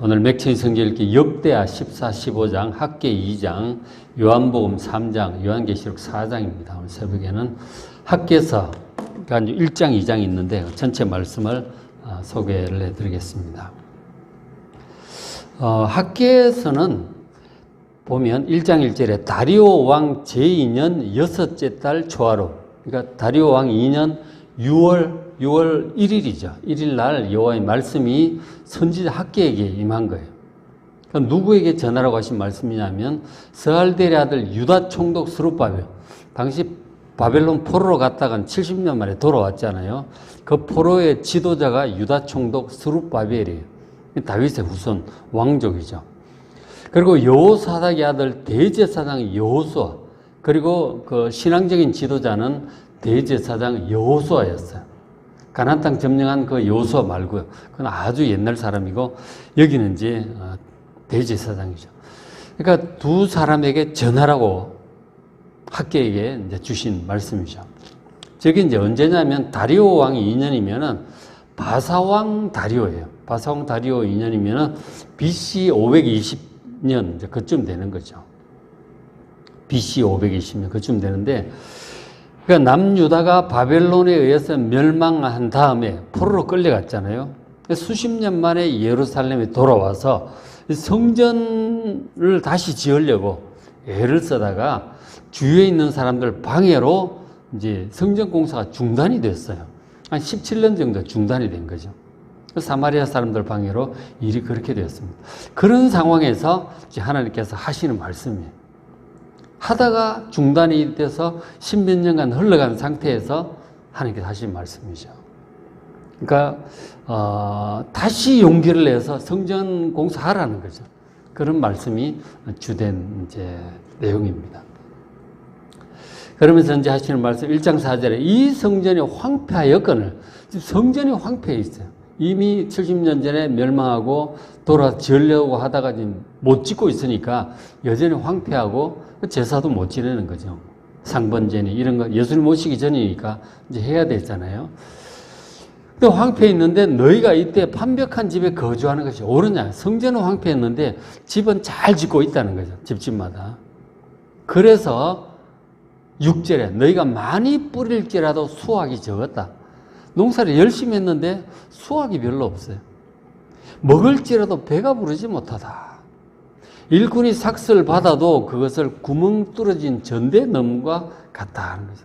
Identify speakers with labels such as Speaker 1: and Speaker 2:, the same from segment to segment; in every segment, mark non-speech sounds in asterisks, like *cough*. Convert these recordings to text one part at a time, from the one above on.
Speaker 1: 오늘 맥천이 성경 읽기 역대하 14, 15장, 학계 2장, 요한복음 3장, 요한계시록 4장입니다. 오늘 새벽에는 학계서, 그러니까 1장, 2장이 있는데 전체 말씀을 아, 소개를 해드리겠습니다. 어, 학계에서는 보면 1장 1절에 다리오 왕 제2년 여섯째 달 초하루 그러니까 다리오 왕 2년 6월 6월 1일이죠. 1일 날 여호와의 말씀이 선지자 학계에게 임한 거예요. 그럼 누구에게 전하라고 하신 말씀이냐면 스알델의 아들 유다 총독 스룹바벨 당시 바벨론 포로로 갔다간 70년 만에 돌아왔잖아요. 그 포로의 지도자가 유다 총독 스룹바벨이에요. 다윗의 후손 왕족이죠. 그리고 여호사닥의 아들 대제사장 여호수아 그리고 그 신앙적인 지도자는 대제사장 여호수아였어요. 가나안 땅 점령한 그 여호수아 말고요. 그건 아주 옛날 사람이고 여기는 이제 어, 대제사장이죠. 그러니까 두 사람에게 전하라고 학계에게 이제 주신 말씀이죠. 저게 이제 언제냐면 다리오 왕 2년이면은 바사 왕 다리오예요. 바사 왕 다리오 2년이면은 BC 520년 이제 그쯤 되는 거죠. BC 520년 그쯤 되는데 그러니까 남유다가 바벨론에 의해서 멸망한 다음에 포로로 끌려갔잖아요. 수십 년 만에 예루살렘에 돌아와서 성전을 다시 지으려고 애를 쓰다가 주위에 있는 사람들 방해로 이제 성전 공사가 중단이 됐어요. 한 17년 정도 중단이 된 거죠. 사마리아 사람들 방해로 일이 그렇게 되었습니다. 그런 상황에서 하나님께서 하시는 말씀이에요. 하다가 중단이 돼서 십몇 년간 흘러간 상태에서 하나님께서 하신 말씀이죠. 그러니까 어, 다시 용기를 내서 성전 공사하라는 거죠. 그런 말씀이 주된 이제 내용입니다. 그러면서 이제 하시는 말씀 1장 4절에 이 성전이 황폐하였거늘 성전이 황폐해 있어요. 이미 70년 전에 멸망하고 돌아 지으려고 하다가 지금 못 짓고 있으니까 여전히 황폐하고 제사도 못 지내는 거죠. 상번제니 이런 거 예수님 모시기 전이니까 이제 해야 되잖아요. 근데 황폐해 있는데 너희가 이때 판벽한 집에 거주하는 것이 옳으냐? 성전은 황폐했는데 집은 잘 짓고 있다는 거죠. 집집마다. 그래서 6절에 너희가 많이 뿌릴지라도 수확이 적었다. 농사를 열심히 했는데 수확이 별로 없어요. 먹을지라도 배가 부르지 못하다. 일꾼이 삭슬 받아도 그것을 구멍 뚫어진 전대 넘과 같다 하는 거죠.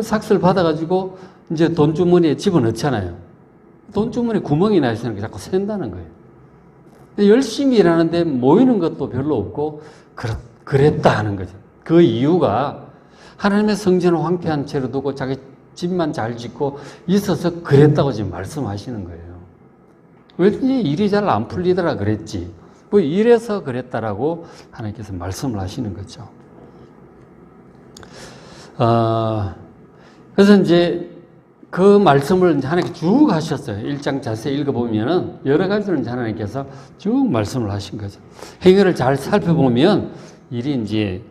Speaker 1: 삭슬 받아가지고 이제 돈 주머니에 집어넣잖아요. 돈 주머니에 구멍이 나 있으니까 자꾸 샌다는 거예요. 열심히 일하는데 모이는 것도 별로 없고 그랬다 하는 거죠. 그 이유가 하나님의 성전을 황폐한 채로 두고 자기 집만 잘 짓고 있어서 그랬다고 지금 말씀하시는 거예요. 왠지 일이 잘 안 풀리더라 그랬지. 뭐 이래서 그랬다라고 하나님께서 말씀을 하시는 거죠. 어, 그래서 이제 그 말씀을 하나님께 쭉 하셨어요. 1장 자세히 읽어보면은 여러 가지를 하나님께서 쭉 말씀을 하신 거죠. 행위를 잘 살펴보면 일이 이제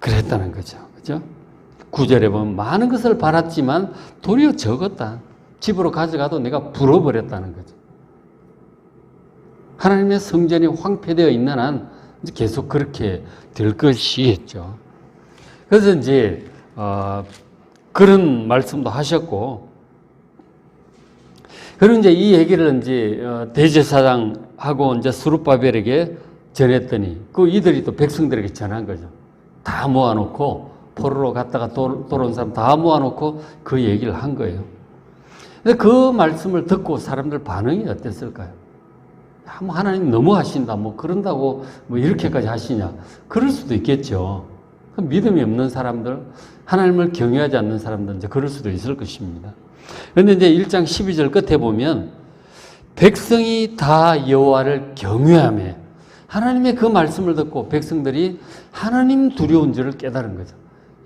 Speaker 1: 그랬다는 거죠. 그죠? 구절에 보면 많은 것을 바랐지만 도리어 적었다. 집으로 가져가도 내가 불어버렸다는 거죠. 하나님의 성전이 황폐되어 있는 한 계속 그렇게 될 것이겠죠. 그래서 이제 어, 그런 말씀도 하셨고, 그리고 이제 이 얘기를 이제 어, 대제사장하고 이제 수룹바벨에게 전했더니 그 이들이 또 백성들에게 전한 거죠. 다 모아놓고 포로로 갔다가 돌아온 사람 다 모아놓고 그 얘기를 한 거예요. 근데 그 말씀을 듣고 사람들 반응이 어땠을까요? 뭐 하나님 너무 하신다, 뭐 그런다고 뭐 이렇게까지 하시냐. 그럴 수도 있겠죠. 믿음이 없는 사람들, 하나님을 경외하지 않는 사람들, 이제 그럴 수도 있을 것입니다. 그런데 이제 1장 12절 끝에 보면 백성이 다 여호와를 경외하며 하나님의 그 말씀을 듣고 백성들이 하나님 두려운 줄을 깨달은 거죠.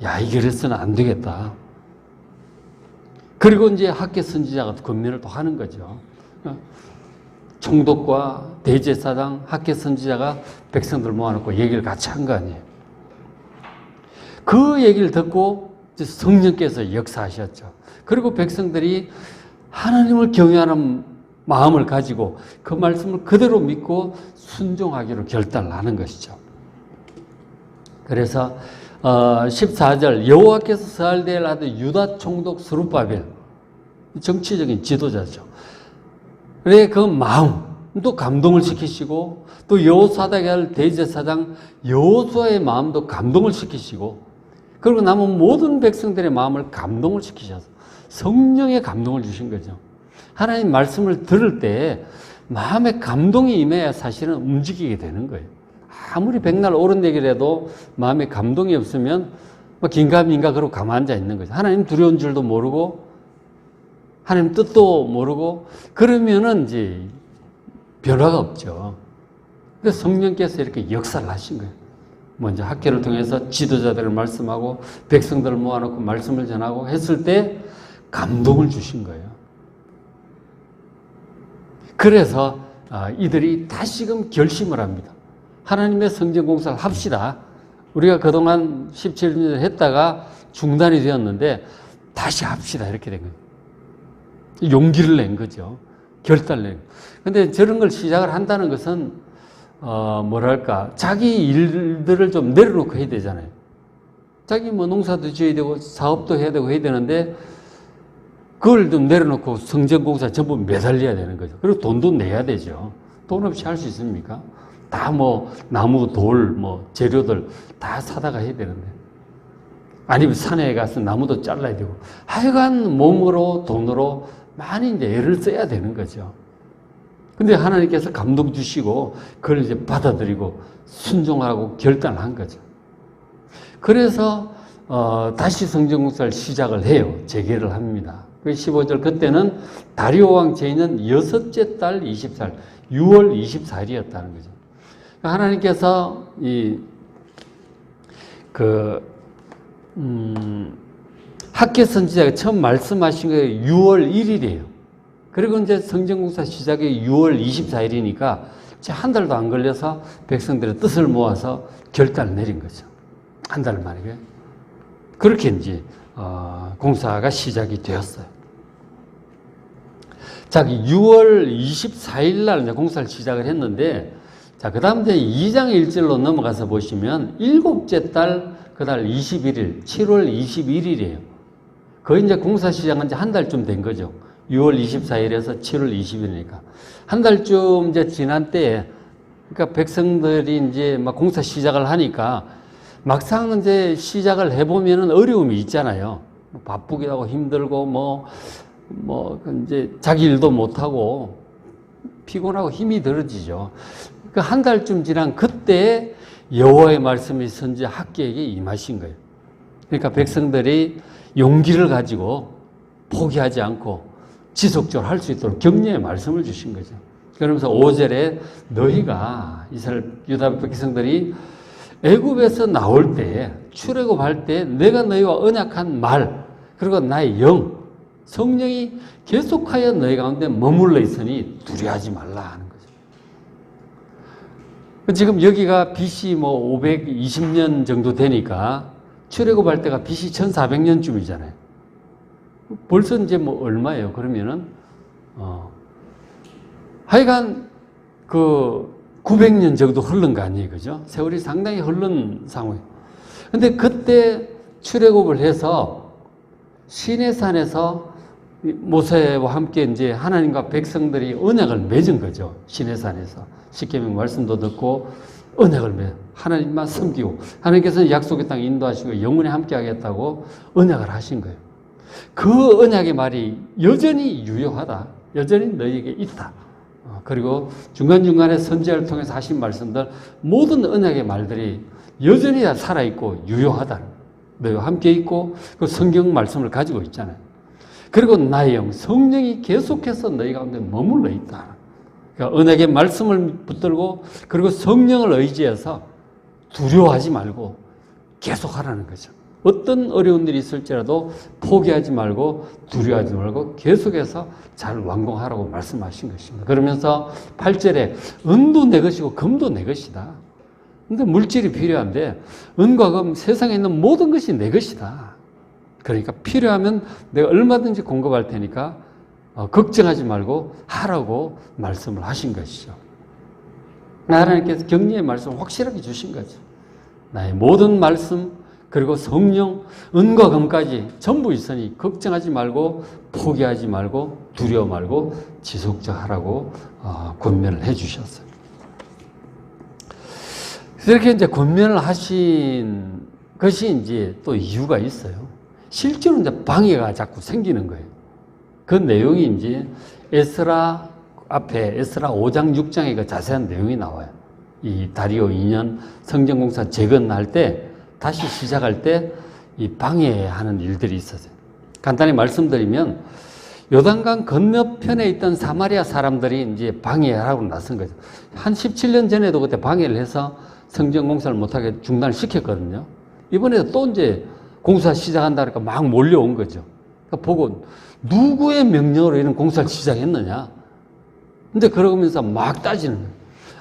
Speaker 1: 야, 이게 그래서는 안 되겠다. 그리고 이제 학계 선지자가 권면을 또 하는 거죠. 총독과 대제사장, 학계 선지자가 백성들 모아놓고 얘기를 같이 한 거 아니에요. 그 얘기를 듣고 성령께서 역사하셨죠. 그리고 백성들이 하나님을 경외하는 마음을 가지고 그 말씀을 그대로 믿고 순종하기로 결단을 하는 것이죠. 그래서 어, 14절 여호와께서 스알데엘 아들 유다 총독 스룹바벨 정치적인 지도자죠. 그 마음도 감동을 시키시고 또 여호사닥의 아들 대제사장 여호수아의 마음도 감동을 시키시고 그리고 남은 모든 백성들의 마음을 감동을 시키셔서 성령의 감동을 주신 거죠. 하나님 말씀을 들을 때 마음에 감동이 임해야 사실은 움직이게 되는 거예요. 아무리 백날 옳은 얘기를 도 마음에 감동이 없으면 뭐 긴가민가 그러고 가만 앉아 있는 거죠. 하나님 두려운 줄도 모르고 하나님 뜻도 모르고 그러면은 이제 변화가 없죠. 그래서 성령께서 이렇게 역사를 하신 거예요. 먼저 학교를 통해서 지도자들을 말씀하고 백성들을 모아놓고 말씀을 전하고 했을 때 감동을 주신 거예요. 그래서 아, 이들이 다시금 결심을 합니다. 하나님의 성전 공사를 합시다. 우리가 그동안 17년 했다가 중단이 되었는데 다시 합시다. 이렇게 된 거예요. 용기를 낸 거죠. 결단을 낸. 근데 저런 걸 시작을 한다는 것은, 어, 뭐랄까, 자기 일들을 좀 내려놓고 해야 되잖아요. 자기 뭐 농사도 지어야 되고 사업도 해야 되고 해야 되는데 그걸 좀 내려놓고 성전 공사 전부 매달려야 되는 거죠. 그리고 돈도 내야 되죠. 돈 없이 할 수 있습니까? 다 뭐 나무, 돌, 뭐 재료들 다 사다가 해야 되는데. 아니면 산에 가서 나무도 잘라야 되고. 하여간 몸으로 돈으로 많이 이제 애를 써야 되는 거죠. 근데 하나님께서 감동 주시고 그걸 이제 받아들이고 순종하고 결단을 한 거죠. 그래서 어, 다시 성전공사를 시작을 해요. 재개를 합니다. 그 15절 그때는 다리오 왕 제인은 여섯째 달 24일, 6월 24일이었다는 거죠. 하나님께서 이, 그, 음, 학계 선지자가 처음 말씀하신 게 6월 1일이에요. 그리고 이제 성전공사 시작이 6월 24일이니까 한 달도 안 걸려서 백성들의 뜻을 모아서 결단을 내린 거죠. 한 달 만에. 그렇게 이제, 어, 공사가 시작이 되었어요. 자, 6월 24일 날 공사를 시작을 했는데, 자, 그 다음 이제 2장 1절로 넘어가서 보시면, 일곱째 달, 그 달 21일, 7월 21일이에요. 거의 이제 공사 시작한 지 한 달쯤 된 거죠. 6월 24일에서 7월 20일이니까. 한 달쯤 이제 지난 때에, 그러니까 백성들이 이제 막 공사 시작을 하니까, 막상 이제 시작을 해보면은 어려움이 있잖아요. 뭐 바쁘기도 하고 힘들고 뭐, 뭐, 이제 자기 일도 못하고 피곤하고 힘이 들어지죠. 그 한 달쯤 지난 그때 여호와의 말씀이 선지 학계에게 임하신 거예요. 그러니까 백성들이 용기를 가지고 포기하지 않고 지속적으로 할 수 있도록 격려의 말씀을 주신 거죠. 그러면서 5절에 너희가 이스라엘 유다 백성들이 애굽에서 나올 때 출애굽할 때 내가 너희와 언약한 말 그리고 나의 영 성령이 계속하여 너희 가운데 머물러 있으니 두려워하지 말라 하는 거죠. 지금 여기가 BC 뭐 520년 정도 되니까 출애굽할 때가 BC 1400년쯤이잖아요. 벌써 이제 뭐 얼마예요? 그러면은 어 하여간 그 900년 정도 흐른 거 아니에요. 그죠? 세월이 상당히 흐른 상황. 근데 그때 출애굽을 해서 시내산에서 모세와 함께 이제 하나님과 백성들이 언약을 맺은 거죠. 시내산에서. 십계명 말씀도 듣고 언약을 맺 하나님만 섬기고 하나님께서는 약속의 땅 인도하시고 영원히 함께 하겠다고 언약을 하신 거예요. 그 언약의 말이 여전히 유효하다. 여전히 너희에게 있다. 어, 그리고 중간중간에 선지자를 통해서 하신 말씀들 모든 언약의 말들이 여전히 다 살아있고 유효하다. 너희와 함께 있고 그 성경 말씀을 가지고 있잖아요. 그리고 나의 영, 성령이 계속해서 너희 가운데 머물러 있다. 그러니까 언약의 말씀을 붙들고 그리고 성령을 의지해서 두려워하지 말고 계속 하라는 거죠. 어떤 어려운 일이 있을지라도 포기하지 말고 두려워하지 말고 계속해서 잘 완공하라고 말씀하신 것입니다. 그러면서 8절에 은도 내 것이고 금도 내 것이다. 근데 물질이 필요한데 은과 금 세상에 있는 모든 것이 내 것이다. 그러니까 필요하면 내가 얼마든지 공급할 테니까 어, 걱정하지 말고 하라고 말씀을 하신 것이죠. 하나님께서 격려의 말씀을 확실하게 주신 거죠. 나의 모든 말씀 그리고 성령 은과 금까지 전부 있으니 걱정하지 말고 포기하지 말고 두려워 말고 지속적 하라고 어, 권면을 해 주셨어요. 이렇게 이제 권면을 하신 것이 이제 또 이유가 있어요. 실제로 이제 방해가 자꾸 생기는 거예요. 그 내용이 이제 에스라 앞에 에스라 5장 6장에 그 자세한 내용이 나와요. 이 다리오 2년 성전공사 재건할 때 다시 시작할 때 이 방해하는 일들이 있었어요. 간단히 말씀드리면 요단강 건너편에 있던 사마리아 사람들이 이제 방해하라고 나선 거죠. 한 17년 전에도 그때 방해를 해서 성전 공사를 못하게 중단을 시켰거든요. 이번에도 또 이제 공사 시작한다 그러니까 막 몰려온 거죠. 그러니까 보고 누구의 명령으로 이런 공사를 시작했느냐. 근데 그러면서 막 따지는.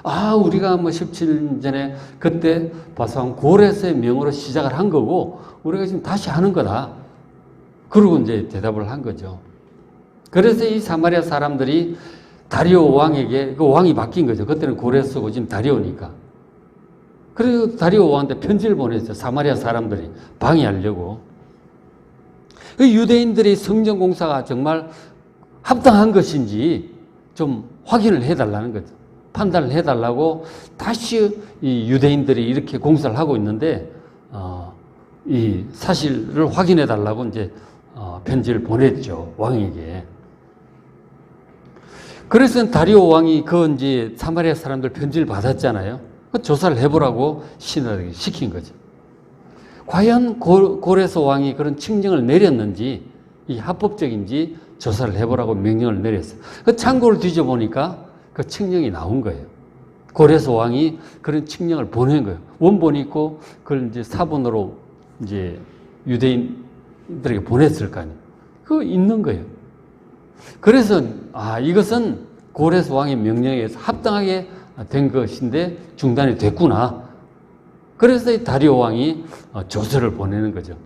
Speaker 1: 아, 우리가 뭐 17년 전에 그때 바사왕 고레스의 명으로 시작을 한 거고, 우리가 지금 다시 하는 거다. 그러고 이제 대답을 한 거죠. 그래서 이 사마리아 사람들이 다리오 왕에게, 그 왕이 바뀐 거죠. 그때는 고레스고 지금 다리오니까. 그래서 다리오 왕한테 편지를 보냈어요. 사마리아 사람들이 방해하려고. 그 유대인들이 성전 공사가 정말 합당한 것인지 좀 확인을 해달라는 거죠. 판단을 해달라고 다시 이 유대인들이 이렇게 공사를 하고 있는데 어, 이 사실을 확인해 달라고 이제 어, 편지를 보냈죠 왕에게. 그래서 다리오 왕이 그 이제 사마리아 사람들 편지를 받았잖아요. 그 조사를 해보라고 신하에게 시킨 거죠. 과연 고, 고레스 왕이 그런 칙령을 내렸는지 이 합법적인지 조사를 해보라고 명령을 내렸어요. 그 창고를 뒤져보니까 그 칙령이 나온 거예요. 고레스 왕이 그런 칙령을 보낸 거예요. 원본이 있고 그걸 이제 사본으로 이제 유대인들에게 보냈을 거 아니에요. 그거 있는 거예요. 그래서 아 이것은 고레스 왕의 명령에 의해서 합당하게 된 것인데 중단이 됐구나. 그래서 이 다리오 왕이 어, 조서를 보내는 거죠.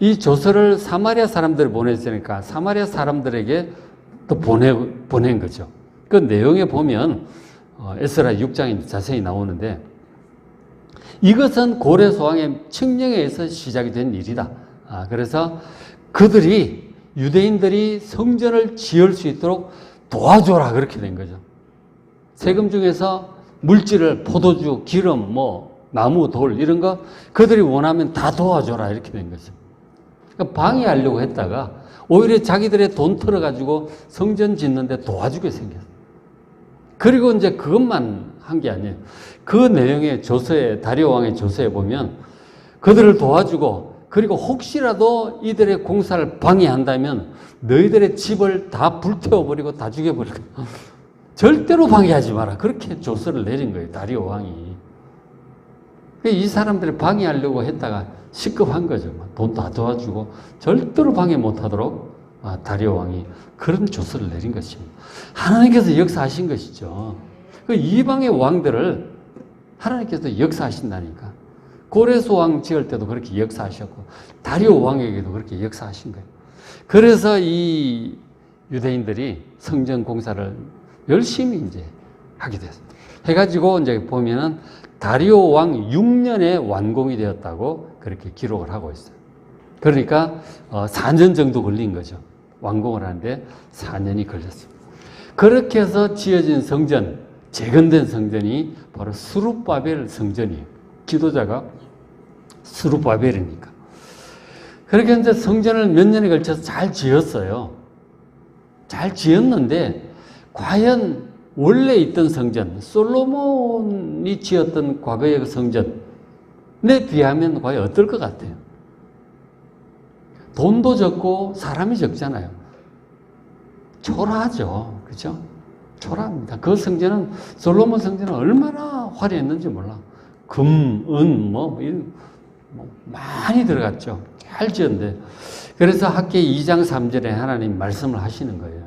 Speaker 1: 이 조서를 사마리아 사람들이 보냈으니까 사마리아 사람들에게 또 보내, 보낸 거죠. 그 내용에 보면 어, 에스라 6장에 자세히 나오는데 이것은 고레스 왕의 칙령에 의해서 시작이 된 일이다. 아, 그래서 그들이 유대인들이 성전을 지을 수 있도록 도와줘라 그렇게 된 거죠. 세금 중에서 물질을 포도주, 기름, 뭐 나무, 돌 이런 거 그들이 원하면 다 도와줘라 이렇게 된 거죠. 그러니까 방해하려고 했다가 오히려 자기들의 돈 털어가지고 성전 짓는데 도와주게 생겼어요. 그리고 이제 그것만 한 게 아니에요. 그 내용의 조서에, 다리오 왕의 조서에 보면 그들을 도와주고 그리고 혹시라도 이들의 공사를 방해한다면 너희들의 집을 다 불태워버리고 다 죽여버릴 거야. *laughs* 절대로 방해하지 마라. 그렇게 조서를 내린 거예요. 다리오 왕이. 이 사람들이 방해하려고 했다가 시급한 거죠. 돈 다 도와주고 절대로 방해 못하도록 아, 다리오 왕이 그런 조서를 내린 것입니다. 하나님께서 역사하신 것이죠. 그 이방의 왕들을 하나님께서 역사하신다니까. 고레스 왕 지을 때도 그렇게 역사하셨고 다리오 왕에게도 그렇게 역사하신 거예요. 그래서 이 유대인들이 성전 공사를 열심히 이제 하게 됐어요. 해가지고 이제 보면은 다리오 왕 6년에 완공이 되었다고 그렇게 기록을 하고 있어요. 그러니까 4년 정도 걸린 거죠. 완공을 하는데 4년이 걸렸어요. 그렇게 해서 지어진 성전, 재건된 성전이 바로 수룹바벨 성전이에요. 지도자가 수룹바벨이니까. 그렇게 이제 성전을 몇 년에 걸쳐서 잘 지었어요. 잘 지었는데 과연 원래 있던 성전, 솔로몬이 지었던 과거의 그 성전에 비하면 과연 어떨 것 같아요? 돈도 적고 사람이 적잖아요. 초라하죠. 그죠? 초라합니다. 그 성전은, 솔로몬 성전은 얼마나 화려했는지 몰라. 금, 은, 뭐, 이런, 뭐 많이 들어갔죠. 잘 지었는데. 그래서 학계 2장 3절에 하나님 말씀을 하시는 거예요.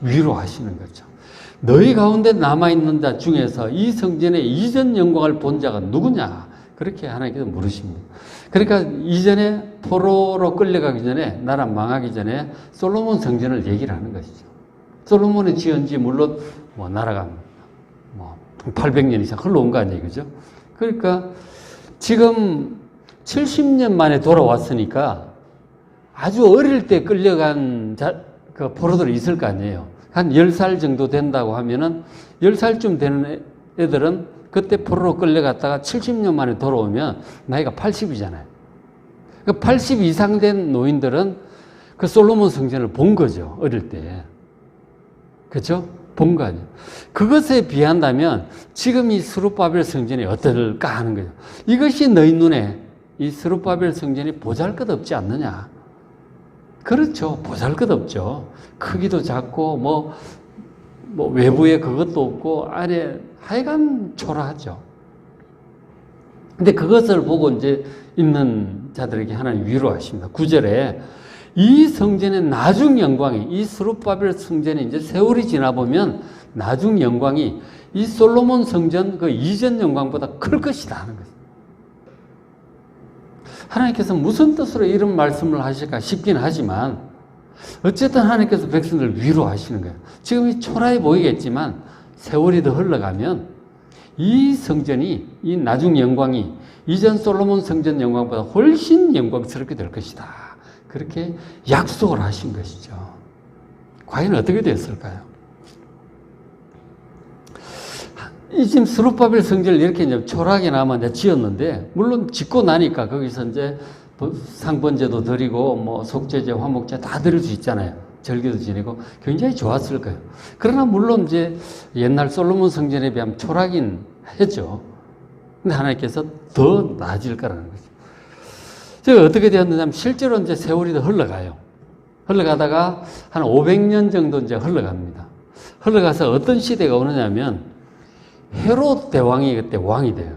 Speaker 1: 위로 하시는 거죠. 너희 가운데 남아있는 자 중에서 이 성전의 이전 영광을 본 자가 누구냐? 그렇게 하나님께서 물으십니다. 그러니까 이전에 포로로 끌려가기 전에 나라 망하기 전에 솔로몬 성전을 얘기를 하는 것이죠. 솔로몬이 지은 지 물론 뭐 나라가 뭐 800년 이상 흘러온 거 아니에요. 그죠? 그러니까 지금 70년 만에 돌아왔으니까 아주 어릴 때 끌려간 자, 그 포로들이 있을 거 아니에요. 한 10살 정도 된다고 하면은 10살쯤 되는 애들은 그때 포로로 끌려갔다가 70년 만에 돌아오면 나이가 80이잖아요. 그 80 이상 된 노인들은 그 솔로몬 성전을 본 거죠. 어릴 때. 그죠? 본 거 아니에요. 그것에 비한다면 지금 이 스룹바벨 성전이 어떨까 하는 거죠. 이것이 너희 눈에 이 스룹바벨 성전이 보잘 것 없지 않느냐. 그렇죠. 보잘 것 없죠. 크기도 작고, 뭐, 뭐, 외부에 그것도 없고, 안에 하여간 초라하죠. 근데 그것을 보고 이제 있는 자들에게 하나님 위로하십니다. 구절에 이 성전의 나중 영광이, 이 스룹바벨 성전이 이제 세월이 지나보면 나중 영광이 이 솔로몬 성전 그 이전 영광보다 클 것이다 하는 거죠. 하나님께서 무슨 뜻으로 이런 말씀을 하실까 싶긴 하지만 어쨌든 하나님께서 백성들을 위로하시는 거예요. 지금 이 초라해 보이겠지만 세월이 더 흘러가면 이 성전이 이 나중 영광이 이전 솔로몬 성전 영광보다 훨씬 영광스럽게 될 것이다. 그렇게 약속을 하신 것이죠. 과연 어떻게 됐을까요? 이 지금 스룹바벨 성전을 이렇게 이제 초라하게 이제 지었는데, 물론 짓고 나니까 거기서 이제 상번제도 드리고, 뭐 속죄제, 화목제 다 드릴 수 있잖아요. 절기도 지내고 굉장히 좋았을 거예요. 그러나 물론 이제 옛날 솔로몬 성전에 비하면 초라하긴 했죠. 근데 하나님께서 더 나아질 거라는 거죠. 제가 어떻게 되었느냐면 실제로 이제 세월이 더 흘러가요. 흘러가다가 한 500년 정도 이제 흘러갑니다. 흘러가서 어떤 시대가 오느냐면 헤롯 대왕이 그때 왕이 돼요.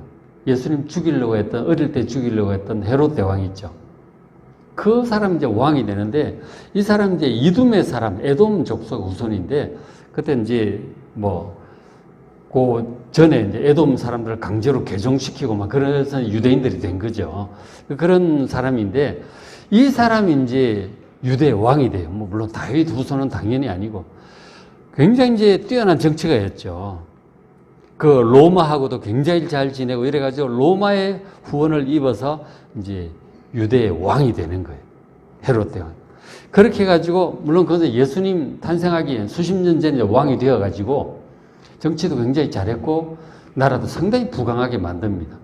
Speaker 1: 예수님 죽이려고 했던, 어릴 때 죽이려고 했던 헤롯 대왕이 있죠. 그 사람 이제 왕이 되는데, 이 사람 이제 이둠의 사람, 에돔 족속 후손인데, 그때 이제 뭐, 그 전에 이제 에돔 사람들을 강제로 개종시키고 막 그래서 유대인들이 된 거죠. 그런 사람인데, 이 사람이 이제 유대 왕이 돼요. 뭐 물론 다윗 후손은 당연히 아니고, 굉장히 이제 뛰어난 정치가였죠. 그 로마하고도 굉장히 잘 지내고 이래가지고 로마의 후원을 입어서 이제 유대의 왕이 되는 거예요. 헤롯 대왕. 그렇게 해가지고, 물론 그것은 예수님 탄생하기 수십 년 전에 왕이 되어가지고 정치도 굉장히 잘했고 나라도 상당히 부강하게 만듭니다.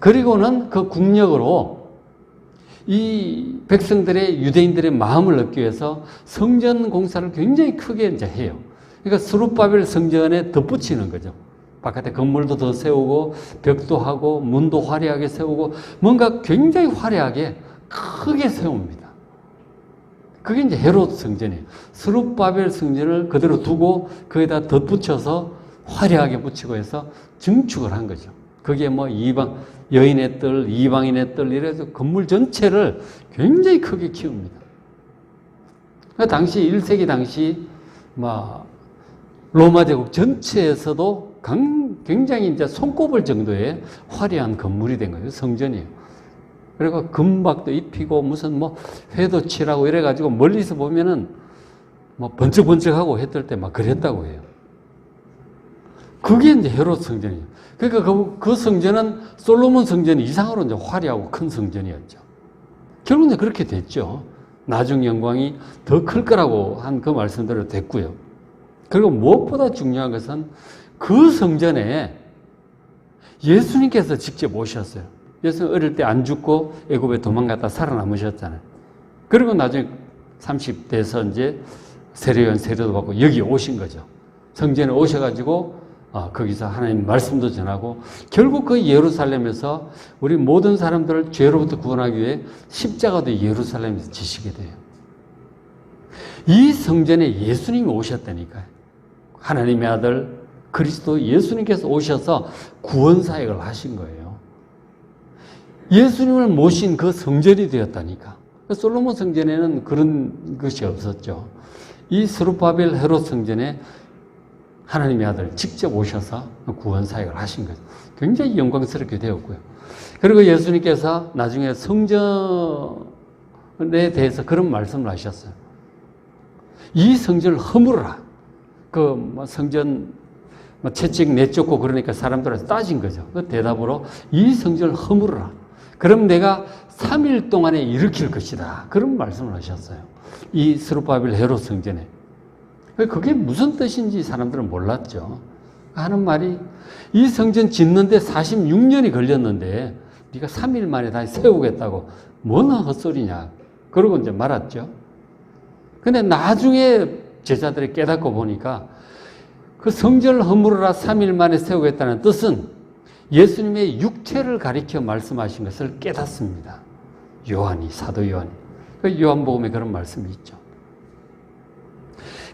Speaker 1: 그리고는 그 국력으로 이 백성들의 유대인들의 마음을 얻기 위해서 성전 공사를 굉장히 크게 이제 해요. 그러니까 스룹바벨 성전에 덧붙이는 거죠. 바깥에 건물도 더 세우고 벽도 하고 문도 화려하게 세우고 뭔가 굉장히 화려하게 크게 세웁니다. 그게 이제 헤롯 성전이에요. 스룹바벨 성전을 그대로 두고 거기다 덧붙여서 화려하게 붙이고 해서 증축을 한 거죠. 그게 뭐 이방 여인의 뜰, 이방인의 뜰 이래서 건물 전체를 굉장히 크게 키웁니다. 그 당시 1세기 당시 뭐 로마 제국 전체에서도 굉장히 이제 손꼽을 정도의 화려한 건물이 된 거예요. 성전이에요. 그리고 금박도 입히고 무슨 뭐 회도 칠하고 이래가지고 멀리서 보면은 뭐 번쩍번쩍하고 했을 때 막 그랬다고 해요. 그게 이제 헤롯 성전이에요. 그러니까 그, 그 성전은 솔로몬 성전 이상으로 이제 화려하고 큰 성전이었죠. 결국은 그렇게 됐죠. 나중 영광이 더 클 거라고 한 그 말씀대로 됐고요. 그리고 무엇보다 중요한 것은 그 성전에 예수님께서 직접 오셨어요. 예수님 어릴 때 안 죽고 애굽에 도망갔다 살아남으셨잖아요. 그리고 나중에 30대에서 이제 세례연 세례도 받고 여기 오신 거죠. 성전에 오셔가지고 어, 거기서 하나님 말씀도 전하고 결국 그 예루살렘에서 우리 모든 사람들을 죄로부터 구원하기 위해 십자가도 예루살렘에서 지시게 돼요. 이 성전에 예수님이 오셨다니까요. 하나님의 아들 그리스도 예수님께서 오셔서 구원 사역을 하신 거예요. 예수님을 모신 그 성전이 되었다니까. 솔로몬 성전에는 그런 것이 없었죠. 이 스루바벨 헤롯 성전에 하나님의 아들 직접 오셔서 구원 사역을 하신 거죠. 굉장히 영광스럽게 되었고요. 그리고 예수님께서 나중에 성전에 대해서 그런 말씀을 하셨어요. 이 성전을 허물어라. 그뭐 성전 뭐 채찍 내쫓고 그러니까 사람들한테 따진 거죠. 그 대답으로 이 성전을 허물어라. 그럼 내가 3일 동안에 일으킬 것이다. 그런 말씀을 하셨어요. 이 스루바빌 헤롯 성전에. 그게 무슨 뜻인지 사람들은 몰랐죠. 하는 말이 이 성전 짓는데 46년이 걸렸는데 네가 3일 만에 다시 세우겠다고 뭐나 헛소리냐. 그러고 이제 말았죠. 근데 나중에 제자들이 깨닫고 보니까 그 성전을 허물어라 3일 만에 세우겠다는 뜻은 예수님의 육체를 가리켜 말씀하신 것을 깨닫습니다. 요한이, 사도 요한이. 그 요한복음에 그런 말씀이 있죠.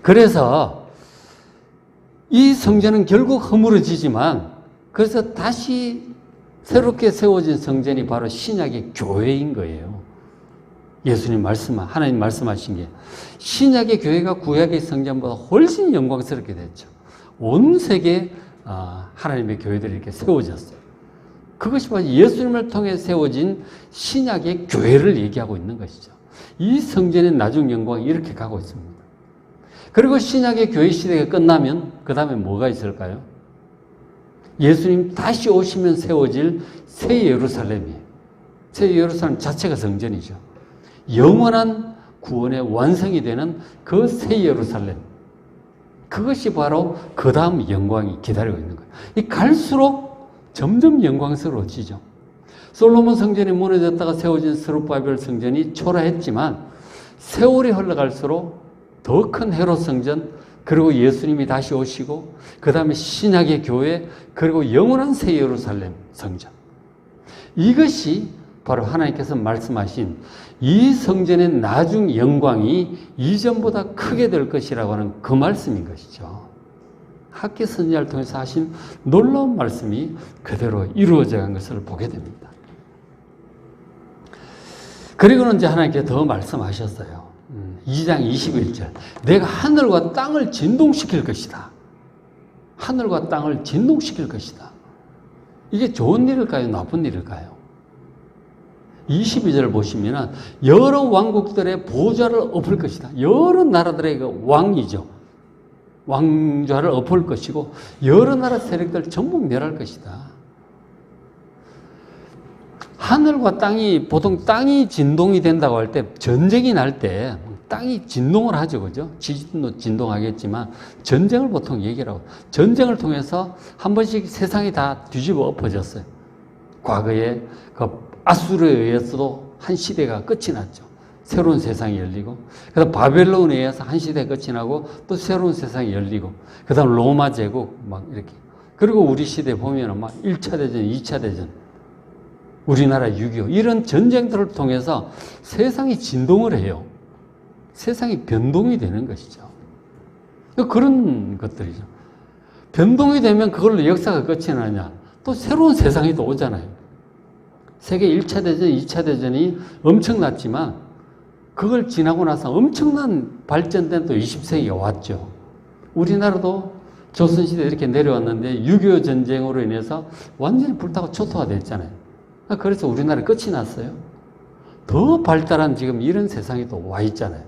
Speaker 1: 그래서 이 성전은 결국 허물어지지만 그래서 다시 새롭게 세워진 성전이 바로 신약의 교회인 거예요. 예수님 말씀, 하나님 말씀하신 게 신약의 교회가 구약의 성전보다 훨씬 영광스럽게 됐죠. 온 세계 아, 하나님의 교회들이 이렇게 세워졌어요. 그것이 바로 예수님을 통해 세워진 신약의 교회를 얘기하고 있는 것이죠. 이 성전의 나중 영광이 이렇게 가고 있습니다. 그리고 신약의 교회 시대가 끝나면 그 다음에 뭐가 있을까요? 예수님 다시 오시면 세워질 새 예루살렘이에요. 새 예루살렘 자체가 성전이죠. 영원한 구원의 완성이 되는 그 새 예루살렘. 그것이 바로 그 다음 영광이 기다리고 있는 거예요. 이 갈수록 점점 영광스러워지죠. 솔로몬 성전이 무너졌다가 세워진 스룹바벨 성전이 초라했지만 세월이 흘러갈수록 더 큰 헤롯 성전 그리고 예수님이 다시 오시고 그 다음에 신약의 교회 그리고 영원한 새 예루살렘 성전 이것이 바로 하나님께서 말씀하신 이 성전의 나중 영광이 이전보다 크게 될 것이라고 하는 그 말씀인 것이죠. 학계 선지자를 통해서 하신 놀라운 말씀이 그대로 이루어져 간 것을 보게 됩니다. 그리고는 이제 하나님께 더 말씀하셨어요. 2장 21절. 내가 하늘과 땅을 진동시킬 것이다. 하늘과 땅을 진동시킬 것이다. 이게 좋은 일일까요? 나쁜 일일까요? 22절을 보시면 여러 왕국들의 보좌를 엎을 것이다. 여러 나라들의 그 왕이죠. 왕좌를 엎을 것이고 여러 나라 세력들 전부 멸할 것이다. 하늘과 땅이 보통 땅이 진동이 된다고 할 때 전쟁이 날 때 땅이 진동을 하죠, 그죠? 지진도 진동하겠지만 전쟁을 보통 얘기를 하고 전쟁을 통해서 한 번씩 세상이 다 뒤집어 엎어졌어요. 과거에 그 아수르에 의해서도 한 시대가 끝이 났죠. 새로운 세상이 열리고, 그 다음 바벨론에 의해서 한 시대 끝이 나고, 또 새로운 세상이 열리고, 그 다음 로마 제국, 막 이렇게. 그리고 우리 시대 보면은 막 1차 대전, 2차 대전, 우리나라 6.25, 이런 전쟁들을 통해서 세상이 진동을 해요. 세상이 변동이 되는 것이죠. 그런 것들이죠. 변동이 되면 그걸로 역사가 끝이 나냐. 또 새로운 세상이 또 오잖아요. 세계 1차 대전, 2차 대전이 엄청났지만 그걸 지나고 나서 엄청난 발전된 또 20세기가 왔죠. 우리나라도 조선시대 이렇게 내려왔는데 6.25 전쟁으로 인해서 완전히 불타고 초토화 됐잖아요. 그래서 우리나라 끝이 났어요. 더 발달한 지금 이런 세상이 또 와 있잖아요.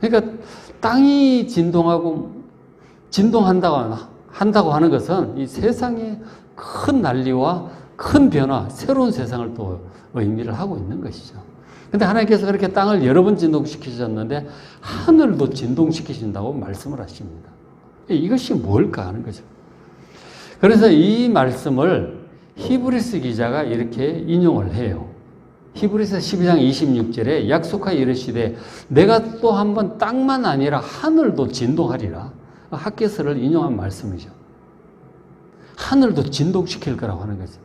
Speaker 1: 그러니까 땅이 진동하고 진동한다고 한다고 하는 것은 이 세상의 큰 난리와 큰 변화, 새로운 세상을 또 의미를 하고 있는 것이죠. 근데 하나님께서 그렇게 땅을 여러 번 진동시키셨는데 하늘도 진동시키신다고 말씀을 하십니다. 이것이 뭘까 하는 거죠. 그래서 이 말씀을 히브리스 기자가 이렇게 인용을 해요. 히브리서 12장 26절에 약속하여 이르시되 내가 또 한 번 땅만 아니라 하늘도 진동하리라. 학계서를 인용한 말씀이죠. 하늘도 진동시킬 거라고 하는 거죠.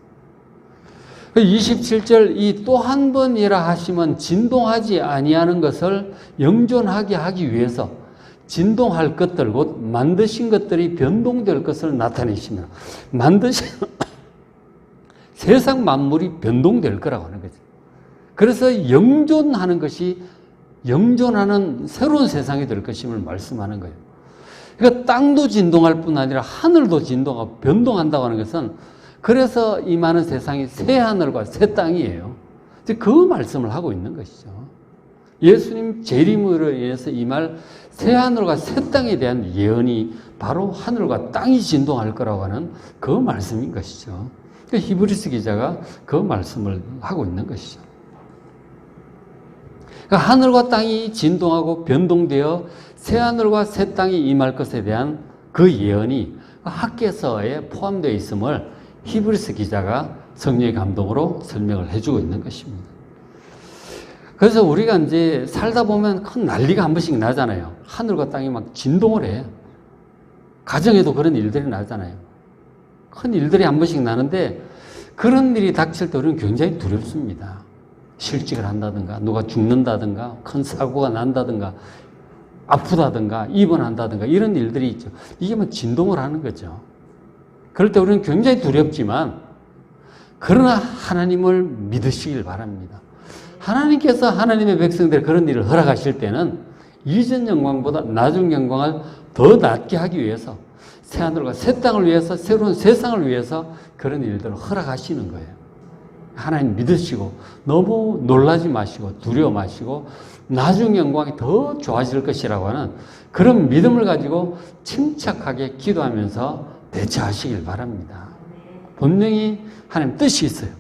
Speaker 1: 27절 이 또 한 번이라 하시면 진동하지 아니하는 것을 영존하게 하기 위해서 진동할 것들 곧 만드신 것들이 변동될 것을 나타내시며 만드신 *coughs* 세상 만물이 변동될 거라고 하는 거죠. 그래서 영존하는 것이 영존하는 새로운 세상이 될 것임을 말씀하는 거예요. 그러니까 땅도 진동할 뿐 아니라 하늘도 진동하고 변동한다고 하는 것은 그래서 이 많은 세상이 새 하늘과 새 땅이에요. 그 말씀을 하고 있는 것이죠. 예수님 재림으로 인해서 이 말 새 하늘과 새 땅에 대한 예언이 바로 하늘과 땅이 진동할 거라고 하는 그 말씀인 것이죠. 그러니까 히브리스 기자가 그 말씀을 하고 있는 것이죠. 그러니까 하늘과 땅이 진동하고 변동되어 새 하늘과 새 땅이 임할 것에 대한 그 예언이 학계서에 포함되어 있음을 히브리스 기자가 성령의 감동으로 설명을 해주고 있는 것입니다. 그래서 우리가 이제 살다 보면 큰 난리가 한 번씩 나잖아요. 하늘과 땅이 막 진동을 해. 가정에도 그런 일들이 나잖아요. 큰 일들이 한 번씩 나는데 그런 일이 닥칠 때 우리는 굉장히 두렵습니다. 실직을 한다든가, 누가 죽는다든가, 큰 사고가 난다든가, 아프다든가, 입원한다든가, 이런 일들이 있죠. 이게 뭐 진동을 하는 거죠. 그럴 때 우리는 굉장히 두렵지만, 그러나 하나님을 믿으시길 바랍니다. 하나님께서 하나님의 백성들 그런 일을 허락하실 때는 이전 영광보다 나중 영광을 더 낮게 하기 위해서 새하늘과 새 땅을 위해서 새로운 세상을 위해서 그런 일들을 허락하시는 거예요. 하나님 믿으시고 너무 놀라지 마시고 두려워 마시고 나중 영광이 더 좋아질 것이라고 하는 그런 믿음을 가지고 침착하게 기도하면서 대처하시길 바랍니다. 분명히 하나님 뜻이 있어요.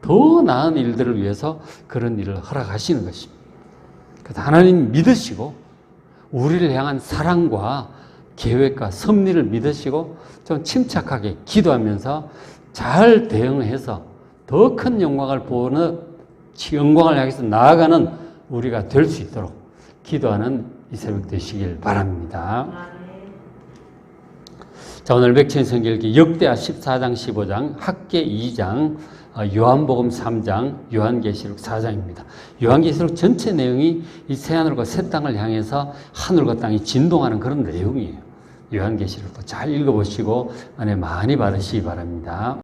Speaker 1: 더 나은 일들을 위해서 그런 일을 허락하시는 것입니다. 그래서 하나님 믿으시고 우리를 향한 사랑과 계획과 섭리를 믿으시고 좀 침착하게 기도하면서 잘 대응해서 더 큰 영광을 보는 영광을 향해서 나아가는 우리가 될 수 있도록 기도하는 이 새벽 되시길 바랍니다. 자, 오늘 맥천 성결기 역대하 14장, 15장, 학계 2장, 어, 요한복음 3장, 요한계시록 4장입니다. 요한계시록 전체 내용이 이 새하늘과 새 땅을 향해서 하늘과 땅이 진동하는 그런 내용이에요. 요한계시록도 잘 읽어보시고 안에 많이 받으시기 바랍니다.